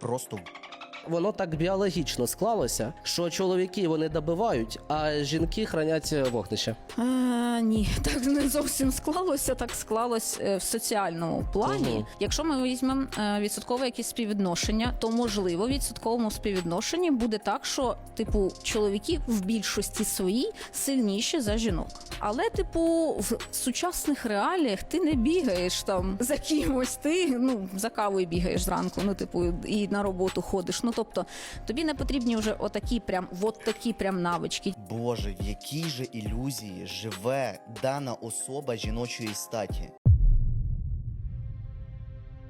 Просто Воно так біологічно склалося, що чоловіки вони добивають, а жінки хранять вогнище. Ні, так не зовсім склалося. Так склалось е, в соціальному плані. Мгм. Якщо ми візьмемо е, відсоткове якесь співвідношення, то можливо в відсотковому співвідношенні буде так, що типу чоловіки в більшості своїй сильніші за жінок. Але, типу, в сучасних реаліях ти не бігаєш там за кимось. Ти ну за кавою бігаєш зранку. Ну, типу, і на роботу ходиш. Ну тобто, тобі не потрібні вже отакі прям, от такі прям навички. Боже, в якій же ілюзії живе дана особа жіночої статі?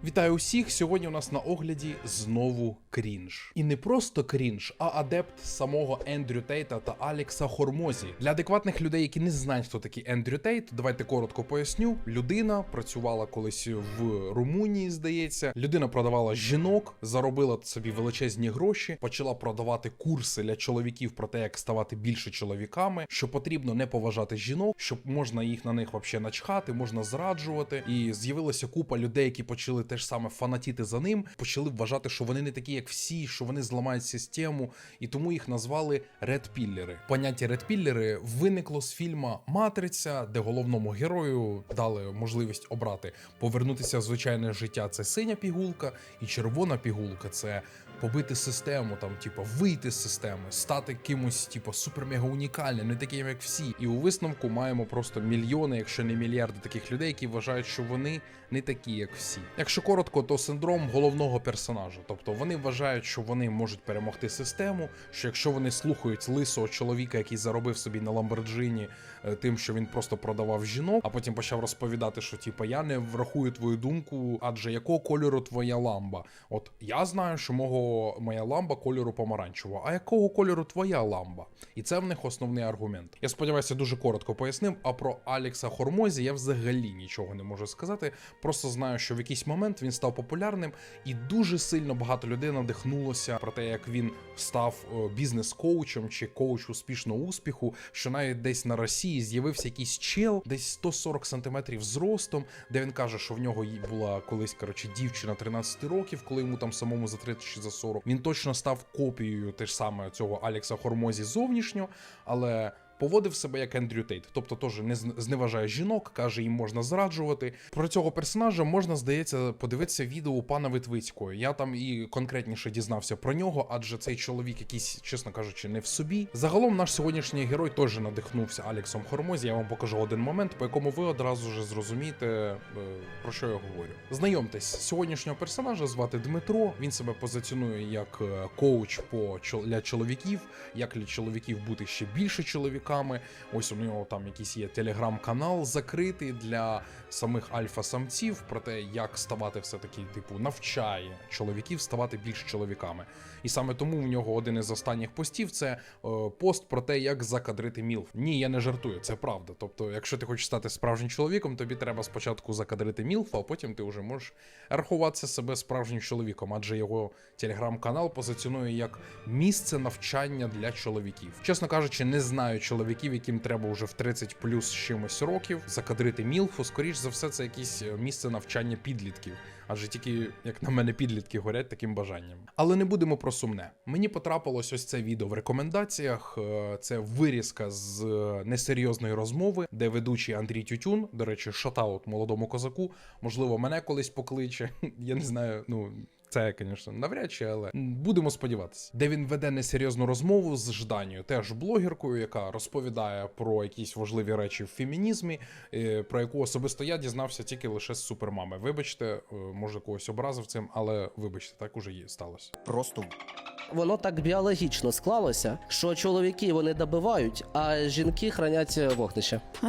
Вітаю усіх! Сьогодні у нас на огляді знову крінж. І не просто крінж, а адепт самого Ендрю Тейта та Алекса Хормозі. Для адекватних людей, які не знають, хто такий Ендрю Тейт, давайте коротко поясню. Людина працювала колись в Румунії, здається. Людина продавала жінок, заробила собі величезні гроші, почала продавати курси для чоловіків про те, як ставати більше чоловіками, що потрібно не поважати жінок, що можна їх на них вообще начхати, можна зраджувати. І з'явилася купа людей, які почали теж саме фанатіти за ним, почали вважати, що вони не такі, як всі, що вони зламають систему, і тому їх назвали редпіллери. Поняття редпіллери виникло з фільма Матриця, де головному герою дали можливість обрати повернутися в звичайне життя. Це синя пігулка, і червона пігулка це побити систему, там, типу, вийти з системи, стати кимось, типу, супер-мега унікальним, не таким, як всі. І у висновку маємо просто мільйони, якщо не мільярди таких людей, які вважають, що вони не такі, як всі. Якщо коротко, то синдром головного персонажа. Тобто вони вважають, що вони можуть перемогти систему, що якщо вони слухають лисого чоловіка, який заробив собі на Ламборджині е, тим, що він просто продавав жінок, а потім почав розповідати, що типу, я не врахую твою думку, адже якого кольору твоя ламба? От я знаю, що мого моя ламба кольору помаранчевого, а якого кольору твоя ламба? І це в них основний аргумент. Я сподіваюся, дуже коротко пояснив. А про Алекса Хормозі я взагалі нічого не можу сказати. Просто знаю, що в якийсь момент він став популярним, і дуже сильно багато людей надихнулося про те, як він став е, бізнес-коучем чи коуч успішного успіху. Що навіть десь на Росії з'явився якийсь чел, десь 140 сантиметрів зростом, де він каже, що в нього була колись коротше дівчина 13 років, коли йому там самому за 30 чи за 40. Він точно став копією теж саме цього Алекса Хормозі зовнішньо, але. Поводив себе як Ендрю Тейт, тобто теж не зневажає жінок, каже, їм можна зраджувати. Про цього персонажа можна, здається, подивитися відео пана Витвицької. Я там і конкретніше дізнався про нього, адже цей чоловік якийсь, чесно кажучи, не в собі. Загалом наш сьогоднішній герой теж надихнувся Алексом Хормозі. Я вам покажу один момент, по якому ви одразу ж зрозумієте, е, про що я говорю. Знайомтесь, сьогоднішнього персонажа звати Дмитро. Він себе позиціонує як е, коуч по для чоловіків, як для чоловіків бути ще більше чоловіками. Ось у нього там якийсь є телеграм-канал закритий для самих альфа-самців про те, як ставати все-таки, типу, навчає чоловіків ставати більш чоловіками. І саме тому в нього один із останніх постів це е, пост про те, як закадрити мілф. Ні, я не жартую, це правда. Тобто, якщо ти хочеш стати справжнім чоловіком, тобі треба спочатку закадрити мілф, а потім ти вже можеш рахуватися себе справжнім чоловіком, адже його телеграм-канал позиціонує як місце навчання для чоловіків. Чесно кажучи, не знаю чоловіків, яким треба вже в 30 плюс чимось років закадрити мілфу. Скоріш за все, це якесь е, місце навчання підлітків, адже тільки, як на мене, підлітки горять таким бажанням. Але не будемо про сумне. Мені потрапилось ось це відео в рекомендаціях. Е, Це вирізка з е, несерйозної розмови, де ведучий Андрій Тютюн, до речі, шатаут молодому козаку. Можливо, мене колись покличе. Я не знаю, ну. Це, звісно, навряд чи, але будемо сподіватися, де він веде несерйозну розмову з Жданію, теж блогеркою, яка розповідає про якісь важливі речі в фемінізмі, е, про яку особисто я дізнався тільки лише з супермами. Вибачте, е, може когось образив цим, але вибачте, так уже є сталося. Просто Воно так біологічно склалося, що чоловіки вони добивають, а жінки хранять е, вогнище. А,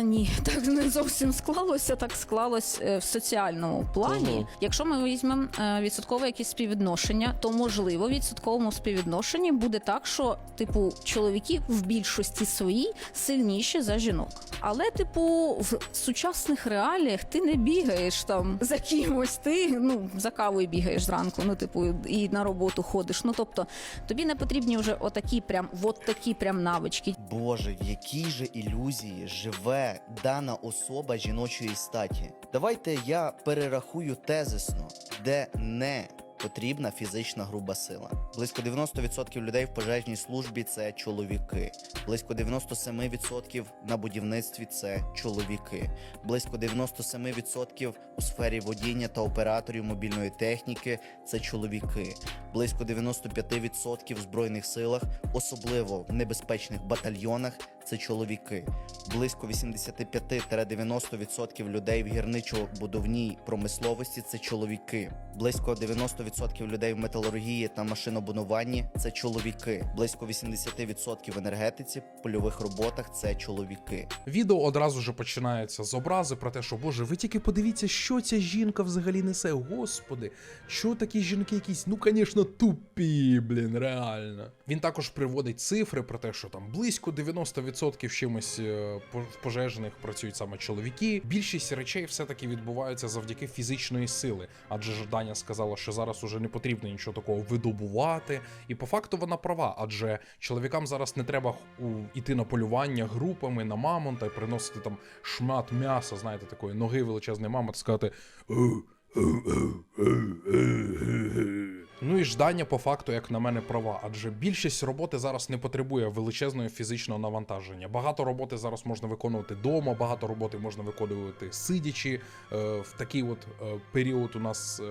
ні, так не зовсім склалося. Так склалось е, в соціальному плані. Мгм. Якщо ми візьмемо е, відсоткове якесь співвідношення, то можливо в відсотковому співвідношенні буде так, що типу чоловіки в більшості своїй сильніші за жінок. Але, типу, в сучасних реаліях ти не бігаєш там за кимось. Ти ну за кавою бігаєш зранку. Ну, типу, і на роботу ходиш. Ну тобто, тобі не потрібні вже отакі прям, от такі прям навички. Боже, в якій же ілюзії живе дана особа жіночої статі? Давайте я перерахую тезисно, де не потрібна фізична груба сила. Близько 90% людей в пожежній службі це чоловіки. Близько 97% на будівництві це чоловіки. Близько 97% у сфері водіння та операторів мобільної техніки це чоловіки. Близько 95% в збройних силах, особливо в небезпечних батальйонах, це чоловіки. Близько 85-90% людей в гірничо-будовній промисловості це чоловіки. Близько 90% людей в металургії та машинобудуванні це чоловіки. Близько 80% в енергетиці, польових роботах це чоловіки. Відео одразу ж починається з образи про те, що Боже, ви тільки подивіться, що ця жінка взагалі несе. Господи, що такі жінки якісь, ну, звісно, тупі, блін, реально. Він також приводить цифри про те, що там близько 90% чимось е, по- пожежних працюють саме чоловіки. Більшість речей все-таки відбуваються завдяки фізичної сили. Адже ж Даня сказала, що зараз уже не потрібно нічого такого видобувати. І по факту вона права, адже чоловікам зараз не треба у, іти на полювання групами на мамонта і приносити там шмат м'яса, знаєте, такої ноги величезної мамонта, сказати. Ну і ждання по факту, як на мене, права, адже більшість роботи зараз не потребує величезного фізичного навантаження. Багато роботи зараз можна виконувати вдома, багато роботи можна виконувати сидячи. Е, в такий от е, період у нас.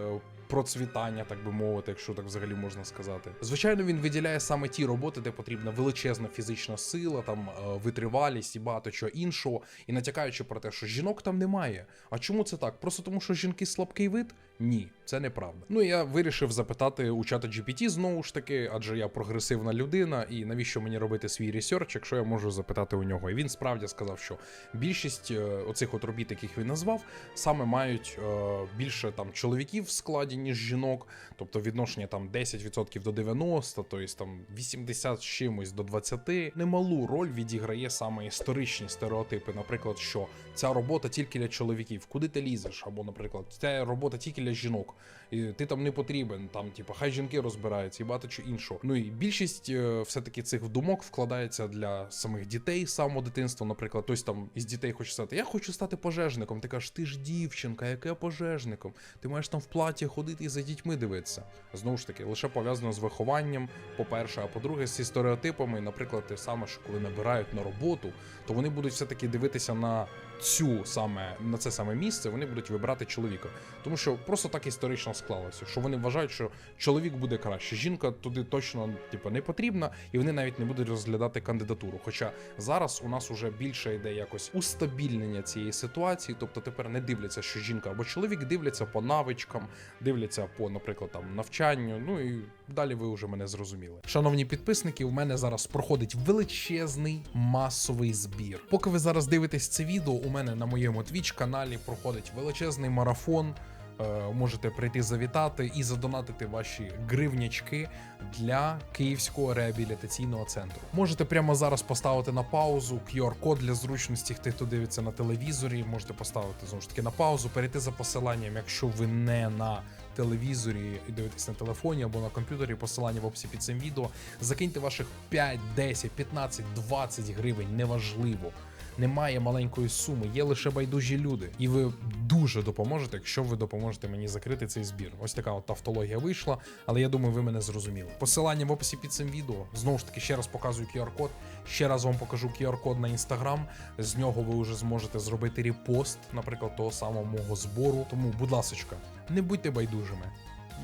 Процвітання, так би мовити, якщо так взагалі можна сказати. Звичайно, він виділяє саме ті роботи, де потрібна величезна фізична сила, там е, витривалість і багато чого іншого, і натякаючи про те, що жінок там немає. А чому це так? Просто тому, що жінки слабкий вид? Ні, це неправда. Ну я вирішив запитати у чата GPT знову ж таки, адже я прогресивна людина, і навіщо мені робити свій ресерч, якщо я можу запитати у нього. І він справді сказав, що більшість е, оцих от робіт, яких він назвав, саме мають е, більше там чоловіків в складі, ніж жінок, тобто відношення там 10% до 90, тобто там 80 з чимось до 20. Немалу роль відіграє саме історичні стереотипи. Наприклад, що ця робота тільки для чоловіків, куди ти лізеш? Або, наприклад, ця робота тільки для жінок, і ти там не потрібен. Там, типу, хай жінки розбираються і багато чого іншого. Ну і більшість е, все-таки цих думок вкладається для самих дітей самого дитинства. Наприклад, хтось там із дітей хоче сказати, я хочу стати пожежником. Ти кажеш, ти ж дівчинка, яке пожежником? Ти маєш там в платі ходити і за дітьми дивитися. Знову ж таки, лише пов'язано з вихованням, по-перше, а по-друге, зі стереотипами, наприклад, те саме, що коли набирають на роботу, то вони будуть все-таки дивитися на цю саме на це саме місце, вони будуть вибирати чоловіка. Тому що просто так історично склалося, що вони вважають, що чоловік буде краще. Жінка туди точно типу, не потрібна, і вони навіть не будуть розглядати кандидатуру. Хоча зараз у нас уже більше йде якось устабільнення цієї ситуації, тобто тепер не дивляться, що жінка або чоловік дивляться по навичкам, дивляться по, наприклад, там навчанню. Ну і далі ви вже мене зрозуміли. Шановні підписники, у мене зараз проходить величезний масовий збір. Поки ви зараз дивитесь це відео, у мене на моєму Twitch каналі проходить величезний марафон. Е, Можете прийти завітати і задонатити ваші гривнячки для Київського реабілітаційного центру. Можете прямо зараз поставити на паузу QR-код для зручності хто дивиться на телевізорі. Можете поставити знову ж таки на паузу, перейти за посиланням, якщо ви не на телевізорі і дивитесь на телефоні або на комп'ютері, посилання в описі під цим відео. Закиньте ваших 5, 10, 15, 20 гривень, неважливо. Немає маленької суми, є лише байдужі люди, і ви дуже допоможете, якщо ви допоможете мені закрити цей збір. Ось така от тавтологія вийшла, але я думаю, ви мене зрозуміли. Посилання в описі під цим відео. Знову ж таки, ще раз показую QR-код. Ще раз вам покажу QR-код на інстаграм. З нього ви вже зможете зробити репост, наприклад, того самого мого збору. Тому, будь ласочка, не будьте байдужими.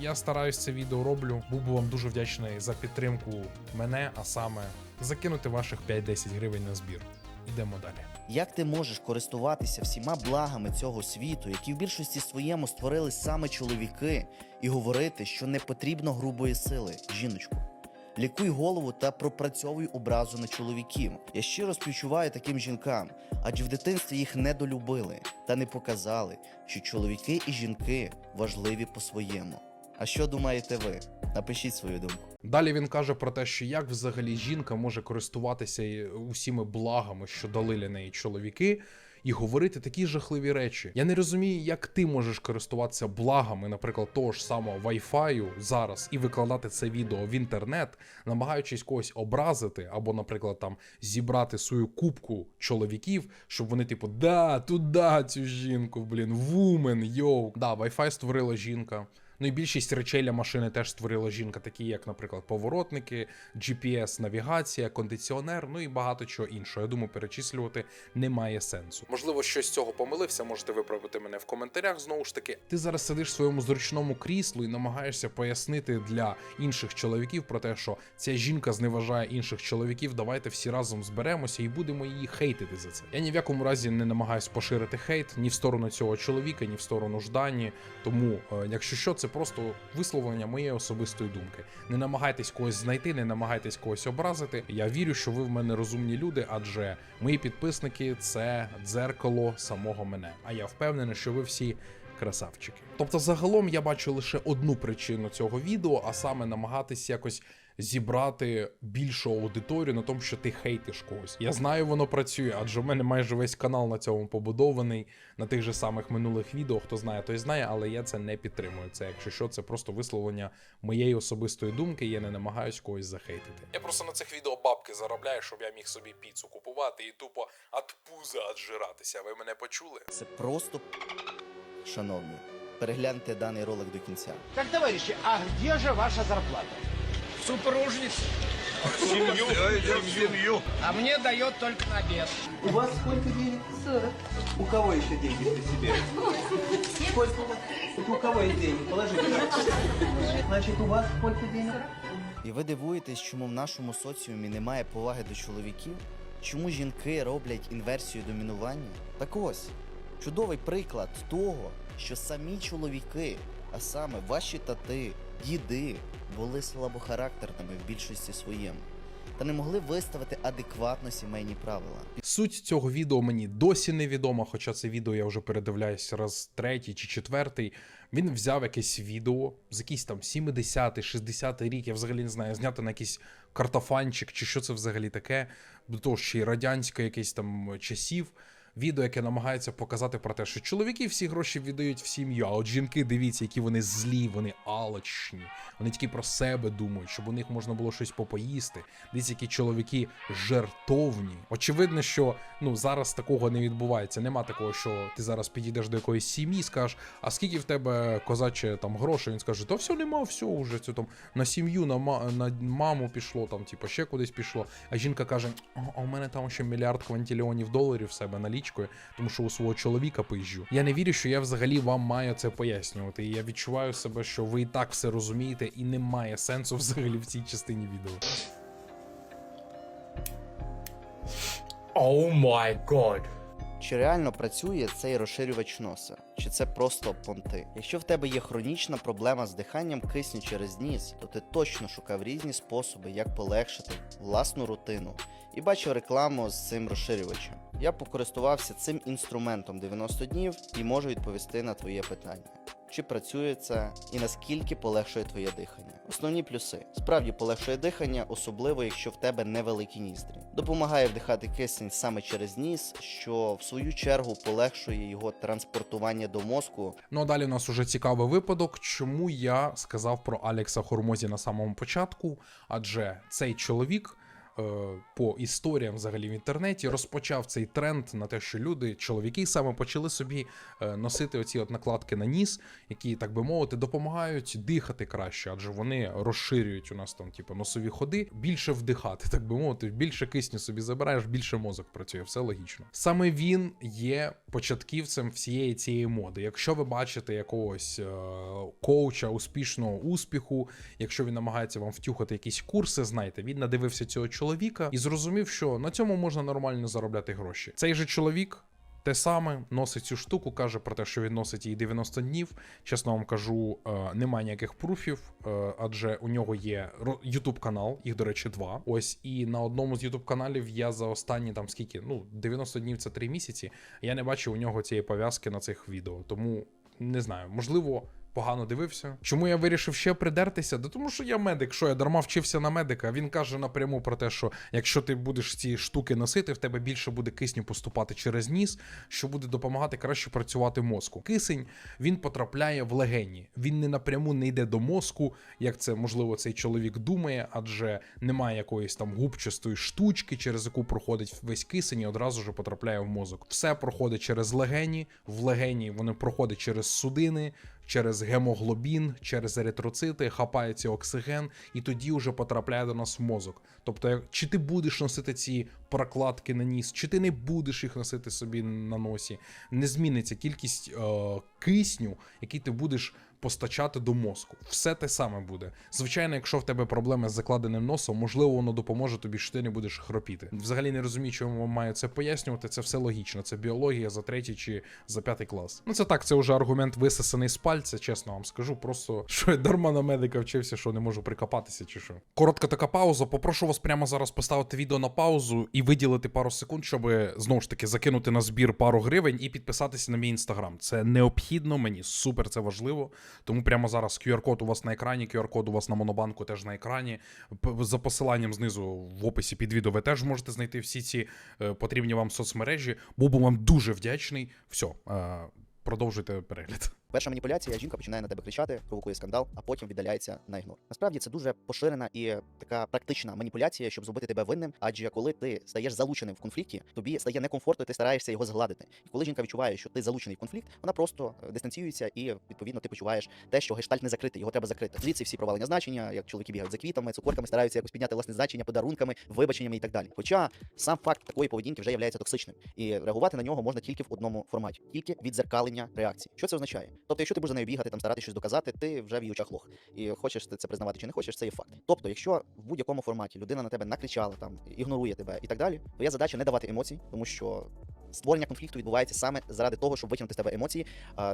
Я стараюсь це відео роблю. Був би вам дуже вдячний за підтримку мене, а саме закинути ваших 5-10 гривень на збір. Ідемо далі. Як ти можеш користуватися всіма благами цього світу, які в більшості своєму створили саме чоловіки, і говорити, що не потрібно грубої сили, жіночку? Лікуй голову та пропрацьовуй образу на чоловіків. Я щиро співчуваю таким жінкам, адже в дитинстві їх недолюбили та не показали, що чоловіки і жінки важливі по-своєму. А що думаєте ви? Напишіть свою думку. Далі він каже про те, що як взагалі жінка може користуватися усіми благами, що дали для неї чоловіки, і говорити такі жахливі речі. Я не розумію, як ти можеш користуватися благами, наприклад, того ж самого Wi-Fi зараз і викладати це відео в інтернет, намагаючись когось образити, або, наприклад, там зібрати свою кубку чоловіків, щоб вони, типу, да, туди цю жінку, блін, вумен, йоу. Да, Wi-Fi створила жінка. Ну і більшість речей для машини теж створила жінка, такі як, наприклад, поворотники, GPS, навігація, кондиціонер, ну і багато чого іншого. Я думаю, перечислювати немає сенсу. Можливо, щось з цього помилився. Можете виправити мене в коментарях. Знову ж таки, ти зараз сидиш в своєму зручному кріслу і намагаєшся пояснити для інших чоловіків про те, що ця жінка зневажає інших чоловіків. Давайте всі разом зберемося і будемо її хейтити за це. Я ні в якому разі не намагаюсь поширити хейт ні в сторону цього чоловіка, ні в сторону Ждані. Тому, е, якщо що, це просто висловлення моєї особистої думки. Не намагайтесь когось знайти, не намагайтесь когось образити. Я вірю, що ви в мене розумні люди, адже мої підписники це дзеркало самого мене. А я впевнений, що ви всі. Красавчики. Тобто, загалом я бачу лише одну причину цього відео, а саме намагатись якось зібрати більшу аудиторію на тому, що ти хейтиш когось. Я знаю, воно працює, адже в мене майже весь канал на цьому побудований на тих же самих минулих відео. Хто знає, той знає, але я це не підтримую. Це, якщо що, це просто висловлення моєї особистої думки. Я не намагаюсь когось захейтити. Я просто на цих відео бабки заробляю, щоб я міг собі піцу купувати і тупо от пуза отжиратися. Ви мене почули? Це просто шановні. Перегляньте даний ролик до кінця. Так, товарищи, а где же ваша зарплата? Супружница. Семью. А мне дает только на обед. У вас сколько денег? 40. У кого еще деньги при себе? Сколько у вас? У кого есть деньги? Положите. Значит, у вас сколько денег? І ви дивуєтесь, чому в нашому соціумі немає поваги до чоловіків? Чому жінки роблять інверсію домінування? Так ось чудовий приклад того, що самі чоловіки, а саме ваші тати, діди, були слабохарактерними в більшості своєму та не могли виставити адекватно сімейні правила. Суть цього відео мені досі невідома, хоча це відео я вже передивляюсь раз третій чи четвертий. Він взяв якесь відео з якийсь там 70-й, 60-й рік, я взагалі не знаю, зняти на якийсь картофанчик, чи що це взагалі таке, до того ще й радянське якесь там часів. Відео, яке намагається показати про те, що чоловіки всі гроші віддають в сім'ю, а от жінки, дивіться, які вони злі, вони алчні, вони тільки про себе думають, щоб у них можна було щось попоїсти. Дивіться, які чоловіки жертовні. Очевидно, що ну зараз такого не відбувається. Нема такого, що ти зараз підійдеш до якоїсь сім'ї, скажеш, а скільки в тебе козаче там грошей? Він скаже, та все нема, все вже це там на сім'ю, на, на маму пішло, там, типу, ще кудись пішло. А жінка каже: «А, у мене там ще мільярд квантильйонів доларів в себе налічкою, тому що у свого чоловіка пизжу. Я не вірю, що я взагалі вам маю це пояснювати. І я відчуваю себе, що ви і так все розумієте, і немає сенсу взагалі в цій частині відео. О май god. Чи реально працює цей розширювач носа? Чи це просто понти? Якщо в тебе є хронічна проблема з диханням кисню через ніс, то ти точно шукав різні способи, як полегшити власну рутину, і бачив рекламу з цим розширювачем. Я покористувався цим інструментом 90 днів і можу відповісти на твоє питання. Чи працює це і наскільки полегшує твоє дихання? Основні плюси: справді полегшує дихання, особливо якщо в тебе невеликі ніздрі. Допомагає вдихати кисень саме через ніс, що в свою чергу полегшує його транспортування до мозку. Ну а далі у нас уже цікавий випадок, чому я сказав про Алекса Хормозі на самому початку, адже цей чоловік. Е, По історіям взагалі в інтернеті розпочав цей тренд на те, що люди, чоловіки саме почали собі е, носити оці от накладки на ніс, які, так би мовити, допомагають дихати краще, адже вони розширюють у нас там, типу, носові ходи, більше вдихати, так би мовити, більше кисню собі забираєш, більше мозок працює, все логічно. Саме він є початківцем всієї цієї моди. Якщо ви бачите якогось е, коуча успішного успіху, якщо він намагається вам втюхати якісь курси, знайте, він надивився цього чоловіка і зрозумів, що на цьому можна нормально заробляти гроші. Цей же чоловік. Те саме носить цю штуку, каже про те, що він носить її 90 днів. Чесно вам кажу, е, немає ніяких пруфів, е, адже у нього є Ютуб канал, їх, до речі, два. Ось і на одному з Ютуб каналів я за останні там скільки, ну 90 днів це 3 місяці. Я не бачив у нього цієї пов'язки на цих відео. Тому не знаю, можливо. Погано дивився. Чому я вирішив ще придертися? Да тому що я медик, що я дарма вчився на медика. Він каже напряму про те, що якщо ти будеш ці штуки носити, в тебе більше буде кисню поступати через ніс, що буде допомагати краще працювати мозку. Кисень він потрапляє в легені. Він не напряму не йде до мозку, як це можливо цей чоловік думає, адже немає якоїсь там губчастої штучки, через яку проходить весь кисень і одразу ж потрапляє в мозок. Все проходить через легені. В легені вони проходять через судини. Через гемоглобін, через еритроцити, хапається оксиген, і тоді вже потрапляє до нас в мозок. Тобто, чи ти будеш носити ці прокладки на ніс, чи ти не будеш їх носити собі на носі, не зміниться кількість е, кисню, який ти будеш постачати до мозку. Все те саме буде. Звичайно, якщо в тебе проблеми з закладеним носом, можливо, воно допоможе тобі, що ти не будеш хропіти. Взагалі не розумію, чому вам маю це пояснювати. Це все логічно. Це біологія за третій чи за п'ятий клас. Ну це так, це вже аргумент висосаний з пальця, чесно вам скажу. Просто що я дарма на медика вчився, що не можу прикопатися, чи що. Коротка така пауза. Попрошу вас прямо зараз поставити відео на паузу і виділити пару секунд, щоб знову ж таки закинути на збір пару гривень і підписатися на мій інстаграм. Це необхідно мені супер, це важливо. Тому прямо зараз QR-код у вас на екрані, QR-код у вас на монобанку теж на екрані. За посиланням знизу в описі під відео ви теж можете знайти всі ці е, потрібні вам соцмережі. Був би вам дуже вдячний. Все, продовжуйте перегляд. Перша маніпуляція, жінка починає на тебе кричати, провокує скандал, а потім віддаляється на ігнор. Насправді це дуже поширена і така практична маніпуляція, щоб зробити тебе винним. Адже коли ти стаєш залученим в конфлікті, тобі стає некомфортно, і ти стараєшся його згладити. І коли жінка відчуває, що ти залучений в конфлікт, вона просто е, дистанціюється і відповідно ти почуваєш те, що гештальт не закритий, його треба закрити. Звідси всі провалення значення, як чоловіки бігають за квітами, цукорками, стараються якось підняти власне значення, подарунками, вибаченнями і так далі. Хоча сам факт такої поведінки вже є токсичним, і реагувати на нього можна тільки в одному форматі, тільки відзеркалення реакції. Що це означає? Тобто, якщо ти будеш за нею бігати, там старатися щось доказати, ти вже в її очах лох. І хочеш ти це признавати чи не хочеш, це є факт. Тобто, якщо в будь-якому форматі людина на тебе накричала, там ігнорує тебе і так далі, твоя задача не давати емоцій, тому що. Створення конфлікту відбувається саме заради того, щоб витягнути з тебе емоції,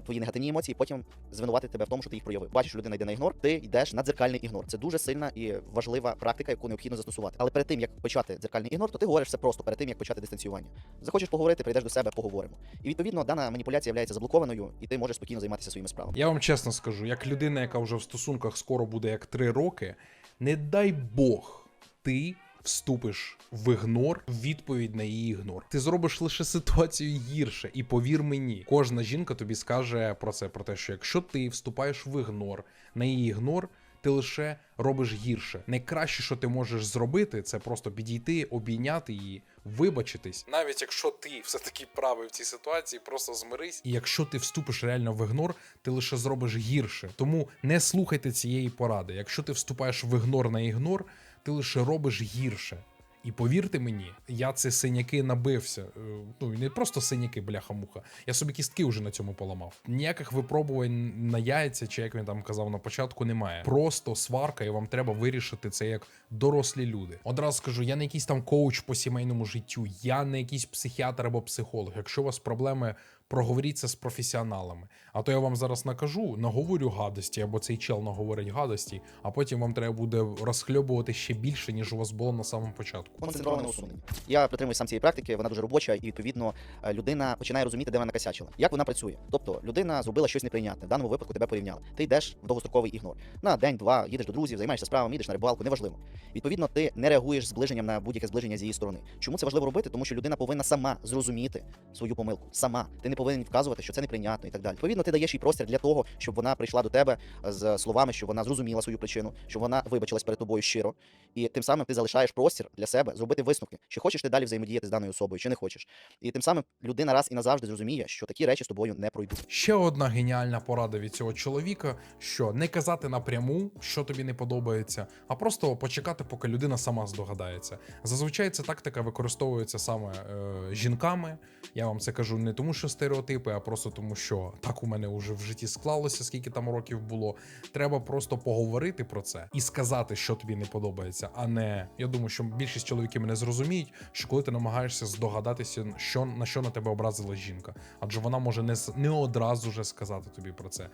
твої негативні емоції, потім звинуватити тебе в тому, що ти їх проявив. Бачиш, людина йде на ігнор, ти йдеш на дзеркальний ігнор. Це дуже сильна і важлива практика, яку необхідно застосувати. Але перед тим як почати дзеркальний ігнор, то ти говориш все просто перед тим, як почати дистанціювання. Захочеш поговорити, прийдеш до себе, поговоримо. І відповідно дана маніпуляція є заблокованою, і ти можеш спокійно займатися своїми справами. Я вам чесно скажу, як людина, яка вже в стосунках скоро буде як 3 роки, не дай Бог, ти вступиш в ігнор в відповідь на її ігнор. Ти зробиш лише ситуацію гірше. І повір мені, кожна жінка тобі скаже про це: про те, що якщо ти вступаєш в ігнор на її ігнор. Ти лише робиш гірше. Найкраще, що ти можеш зробити, це просто підійти, обійняти її, вибачитись. Навіть якщо ти все таки правий в цій ситуації, просто змирись. І якщо ти вступиш реально в ігнор, ти лише зробиш гірше. Тому не слухайте цієї поради. Якщо ти вступаєш в ігнор на ігнор, ти лише робиш гірше. І повірте мені, я це синяки набився. Е, Ну не просто синяки, бляха-муха. Я собі кістки вже на цьому поламав. Ніяких випробувань на яйця, чи як він там казав на початку, немає. Просто сварка, і вам треба вирішити це як дорослі люди. Одразу скажу, я не якийсь там коуч по сімейному життю, я не якийсь психіатр або психолог. Якщо у вас проблеми, проговоріться з професіоналами. А то я вам зараз накажу, наговорю гадості, або цей чел наговорить гадості, а потім вам треба буде розхльобувати ще більше, ніж у вас було на самому початку. Концентроване усунення. Я притримуюсь сам цієї практики, вона дуже робоча, і відповідно е, людина починає розуміти, де вона накосячила. Як вона працює? Тобто людина зробила щось неприйнятне. В даному випадку тебе порівняли. Ти йдеш в довгостроковий ігнор. На день-два їдеш до друзів, займаєшся справами, їдеш на рибалку, неважливо. Відповідно, ти не реагуєш зближенням на будь-яке зближення з її сторони. Чому це важливо робити? Тому що людина повинна сама зрозуміти свою помилку. Сама ти не повинен вказувати, що це неприйнятно і так далі. Відповідно, ти даєш їй простір для того, щоб вона прийшла до тебе з словами, що вона зрозуміла свою причину, щоб вона вибачилась перед тобою щиро, і тим самим ти залишаєш простір для себе зробити висновки, чи хочеш ти далі взаємодіяти з даною особою, чи не хочеш. І тим самим людина раз і назавжди зрозуміє, що такі речі з тобою не пройдуть. Ще одна геніальна порада від цього чоловіка: що не казати напряму, що тобі не подобається, а просто почекати, поки людина сама здогадається. Зазвичай ця тактика використовується саме е, жінками. Я вам це кажу не тому, що стереотипи, а просто тому, що так у мене вже в житті склалося, скільки там років було. Треба просто поговорити про це і сказати, що тобі не подобається, а не я думаю, що більшість чоловіків мене зрозуміють, що коли ти намагаєшся здогадатися, що на що на тебе образила жінка, адже вона може не не одразу же сказати тобі про це.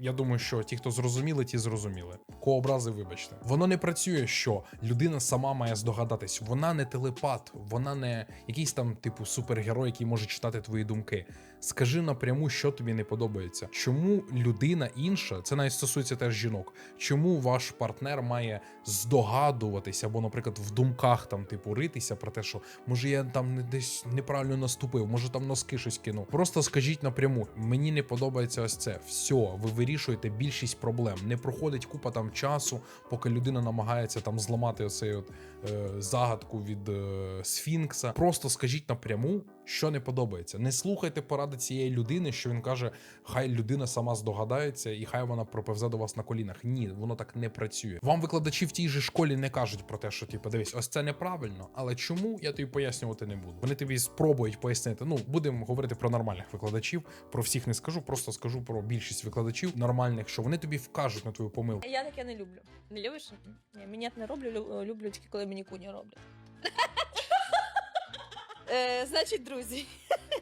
Я думаю, що ті, хто зрозуміли, ті зрозуміли. Кого образи, вибачте. Воно не працює, що людина сама має здогадатись. Вона не телепат, вона не якийсь там типу супергерой, який може читати твої думки. Скажи напряму, що тобі не подобається. Чому людина інша, це навіть стосується теж жінок. Чому ваш партнер має здогадуватися, або, наприклад, в думках там, типу, ритися про те, що може я там десь неправильно наступив, може там носки щось кинув. Просто скажіть напряму, мені не подобається ось це. Все, ви вирішуєте більшість проблем. Не проходить купа там часу, поки людина намагається там зламати оцей от е, загадку від е, сфінкса. Просто скажіть напряму, що не подобається. Не слухайте поради цієї людини, що він каже, хай людина сама здогадається і хай вона проповзе до вас на колінах. Ні, воно так не працює. Вам викладачі в тій же школі не кажуть про те, що типу, дивись, ось це неправильно, але чому я тобі пояснювати не буду. Вони тобі спробують пояснити. Ну, будемо говорити про нормальних викладачів. Про всіх не скажу, просто скажу про більшість викладачів нормальних, що вони тобі вкажуть на твою помилку. Я таке не люблю. Не любиш? Ні, мені не роблю, люблю тільки коли мені куні роблять. Е, значить, друзі.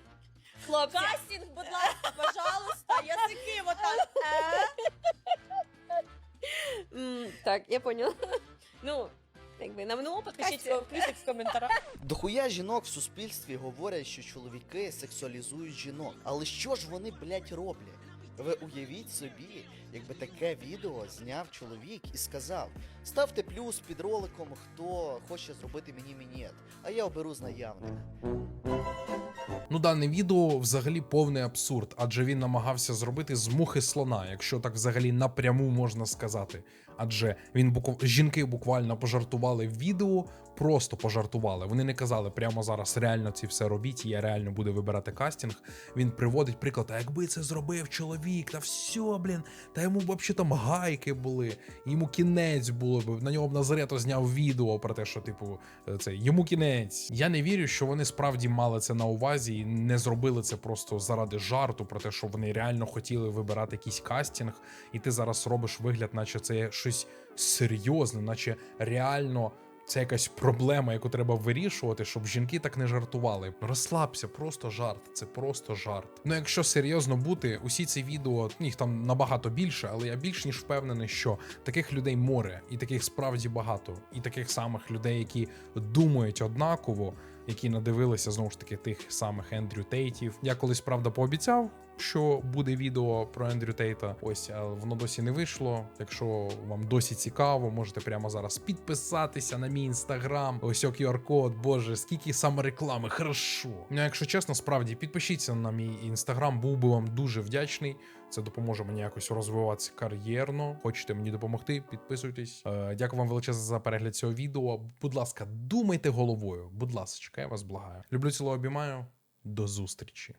Хлопці. Кастинг, будь ласка, пожалуйста, язики вот так. М, Так, я поняла. Ну, якби на минулому подкасті плюсик в коментарях. Дохуя жінок в суспільстві говорять, що чоловіки сексуалізують жінок. Але що ж вони, блядь, роблять? Ви уявіть собі, якби таке відео зняв чоловік і сказав: ставте плюс під роликом, хто хоче зробити мені мінет, а я оберу з наявних. Ну, дане відео взагалі повний абсурд, адже він намагався зробити з мухи слона, якщо так взагалі напряму можна сказати. Адже він букв... жінки буквально пожартували в відео, просто пожартували. Вони не казали прямо зараз реально це все робіть, і я реально буду вибирати кастинг. Він приводить приклад, а якби це зробив чоловік, та все, блін, та йому б взагалі там гайки були, йому кінець було б. На нього б Назарето зняв відео про те, що, типу, це йому кінець. Я не вірю, що вони справді мали це на увазі і не зробили це просто заради жарту, про те, що вони реально хотіли вибирати якийсь кастинг, і ти зараз робиш вигляд, наче це щось серйозне, наче реально. Це якась проблема, яку треба вирішувати, щоб жінки так не жартували. Розслабся, просто жарт, це просто жарт. Ну якщо серйозно бути, усі ці відео, їх там набагато більше, але я більш ніж впевнений, що таких людей море, і таких справді багато, і таких самих людей, які думають однаково, які надивилися знову ж таки тих самих Ендрю Тейтів. Я колись правда пообіцяв. Що буде відео про Ендрю Тейта? Ось воно досі не вийшло. Якщо вам досі цікаво, можете прямо зараз підписатися на мій інстаграм. Ось QR-код. Боже, скільки саме реклами, хорошо. Ну, якщо чесно, справді підпишіться на мій інстаграм, був би вам дуже вдячний. Це допоможе мені якось розвиватися кар'єрно. Хочете мені допомогти? Підписуйтесь. Е, дякую вам величезно за перегляд цього відео. Будь ласка, думайте головою. Будь ласка, я вас благаю. Люблю ціло обіймаю. До зустрічі.